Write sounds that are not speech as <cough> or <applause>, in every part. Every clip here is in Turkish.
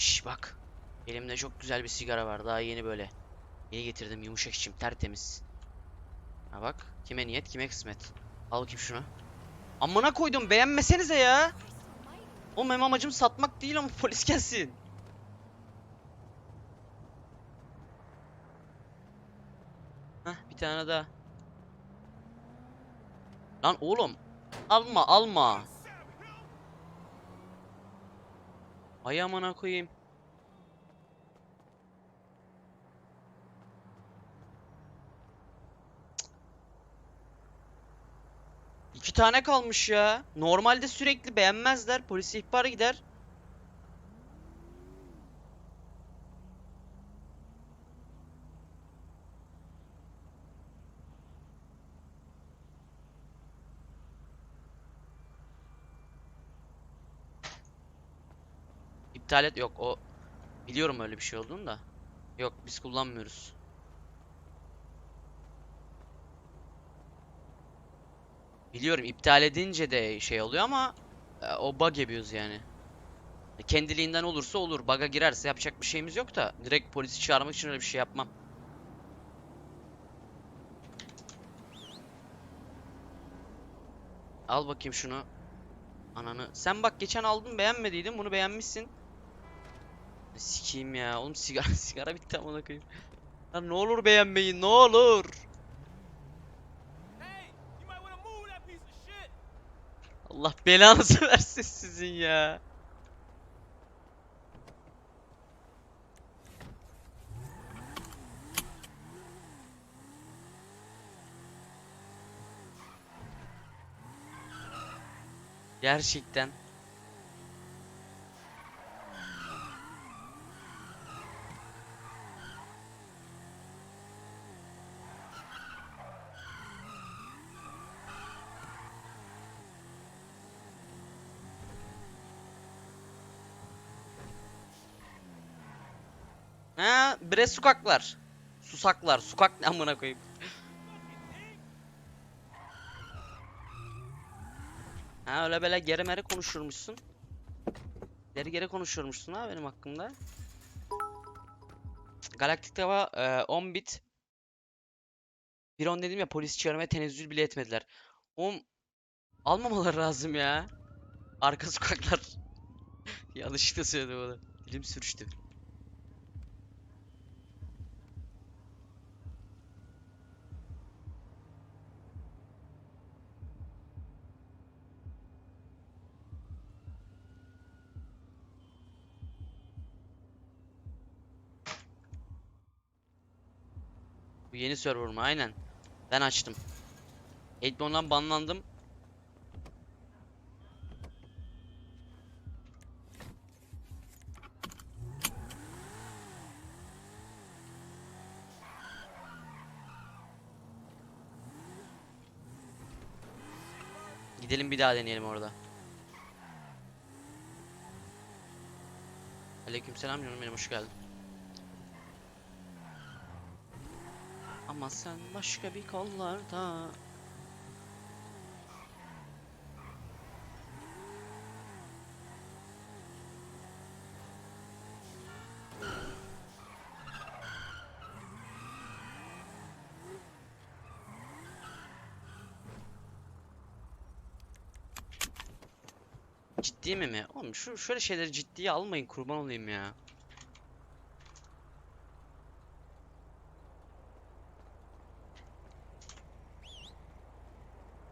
Şş bak. Elimde çok güzel bir sigara var. Daha yeni böyle. Yeni getirdim yumuşak içim tertemiz. Ha bak. Kime niyet kime kısmet. Al bakayım şunu. Amına koydum beğenmesenize ya. Oğlum benim amacım satmak değil ama polis gelsin. Hah bir tane daha. Lan oğlum. Alma alma. Ay amına koyayım. İki tane kalmış ya. Normalde sürekli beğenmezler. Polise ihbar gider. İptal et yok o biliyorum öyle bir şey olduğunu da. Yok biz kullanmıyoruz. Biliyorum iptal edince de şey oluyor ama e, o bug yapıyoruz yani. E, Kendiliğinden olursa olur. Bug'a girerse yapacak bir şeyimiz yok da direkt polisi çağırmak için öyle bir şey yapmam. Al bakayım şunu. Ananı. Sen bak geçen aldın beğenmediydin. Bunu beğenmişsin. Sikeyim ya. Oğlum sigara <laughs> sigara bitti amına koyayım. Lan ne olur beğenmeyin ne olur. Allah belanızı <laughs> versin sizin ya. Gerçekten. Ha, bre sokaklar. Susaklar. Sokak ne amına koyayım. Ha öyle böyle geri mere konuşurmuşsun. Geri geri konuşuyormuşsun ha benim hakkımda. Galaktik Tava e, 10 bit. Bir on dedim ya polis çağırmaya tenezzül bile etmediler. Oğlum almamaları lazım ya. Arka sokaklar. <laughs> Yanlışlıkla söyledim onu. Dilim sürçtü. Bu yeni server mı? Aynen. Ben açtım. Eggmon'dan banlandım. Gidelim bir daha deneyelim orada. Aleykümselam canım benim hoş geldin. Ama sen başka bir kollarda Ciddi mi mi? Oğlum şu şöyle şeyleri ciddiye almayın kurban olayım ya.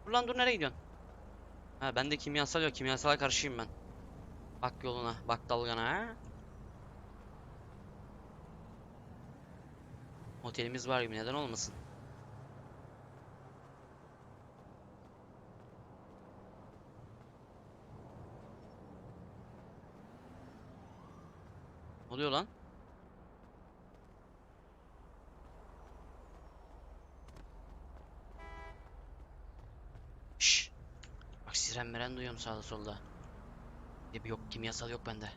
Dur lan dur nereye gidiyorsun? Ha bende kimyasal yok. Kimyasala karşıyım ben. Bak yoluna, bak dalgana ha. Otelimiz var gibi neden olmasın? Ne oluyor lan? Siren miren duyuyorum sağda solda. Bir yok kimyasal yok bende.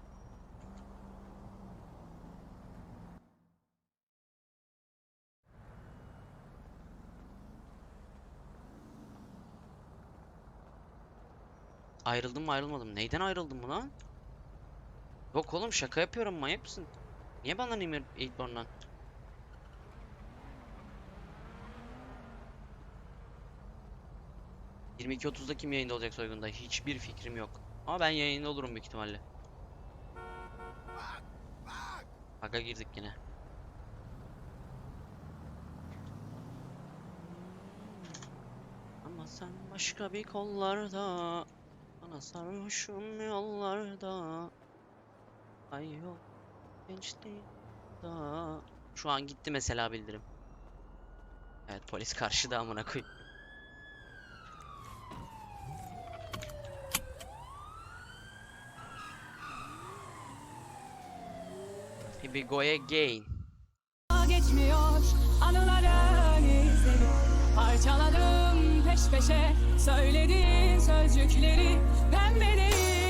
Ayrıldım mı ayrılmadım. Neyden ayrıldım lan? Yok oğlum şaka yapıyorum manyak mısın? Niye banlanayım Eightborn'dan? ...22.30'da kim yayında olacak soygunda? Hiçbir fikrim yok. Ama ben yayında olurum büyük ihtimalle. Baka girdik yine. Ama sen başka bir kollarda Bana sarhoşum yollarda Ay yok gençliğim da Şu an gitti mesela bildirim Evet polis karşıda amına koyayım Here go again. Geçmiyor anıların izleri Parçaladım peş peşe söylediğin sözcükleri. Pembe değil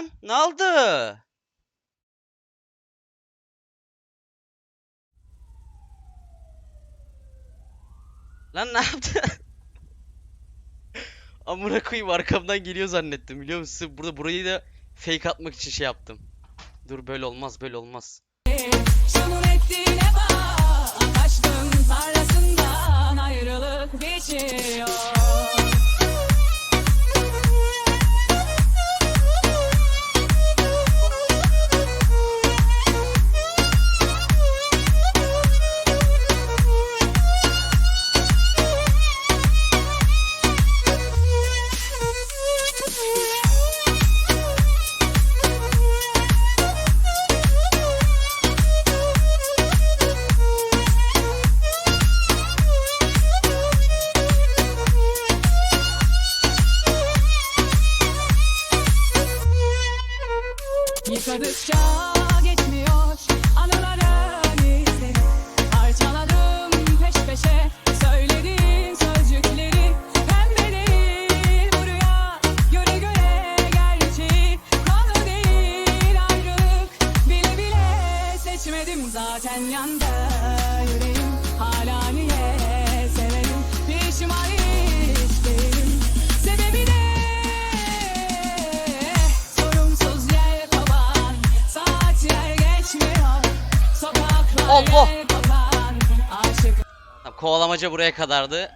Lan ne oldu? Lan ne yaptı? <laughs> Amına koyayım arkamdan geliyor zannettim biliyor musun? Burada burayı da fake atmak için şey yaptım. Dur böyle olmaz böyle olmaz. Şunun ayrılık biçiyor strong. Kovalamaca buraya kadardı.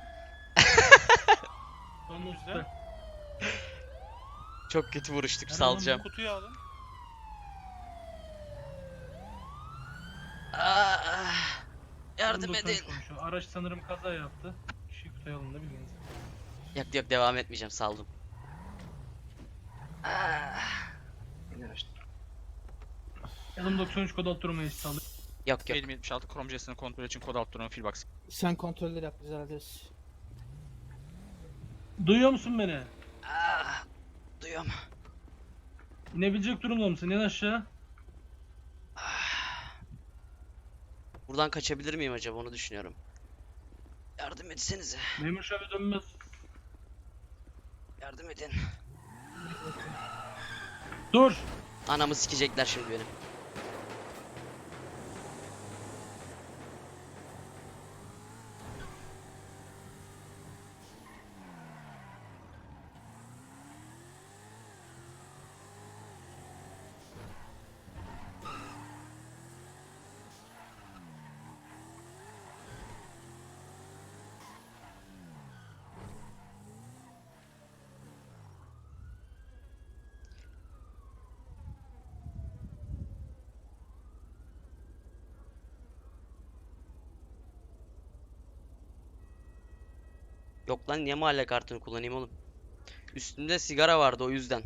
Önümüzde. <laughs> Çok kötü vuruştuk Hemen salacağım. bu Kutuyu alın. Ah, yardım edin. konuşuyor. Araç sanırım kaza yaptı. Şu kutuyu alın da bilginiz. Yok yok devam etmeyeceğim saldım. Ah, Adam 93 kod alt duruma eşit alıyor. Yok yok. Elim 76 Chrome JS'ini kontrol için kod alt duran Filbox. Sen kontrolleri yap biz hallederiz. Duyuyor musun beni? Ah, duyuyorum. İnebilecek durumda mısın? İn aşağı. Buradan kaçabilir miyim acaba onu düşünüyorum. Yardım etsenize. Memur şöyle dönmez. Yardım edin. Dur. Anamı sikecekler şimdi benim. Yok lan niye mahalle kartını kullanayım oğlum? Üstünde sigara vardı o yüzden.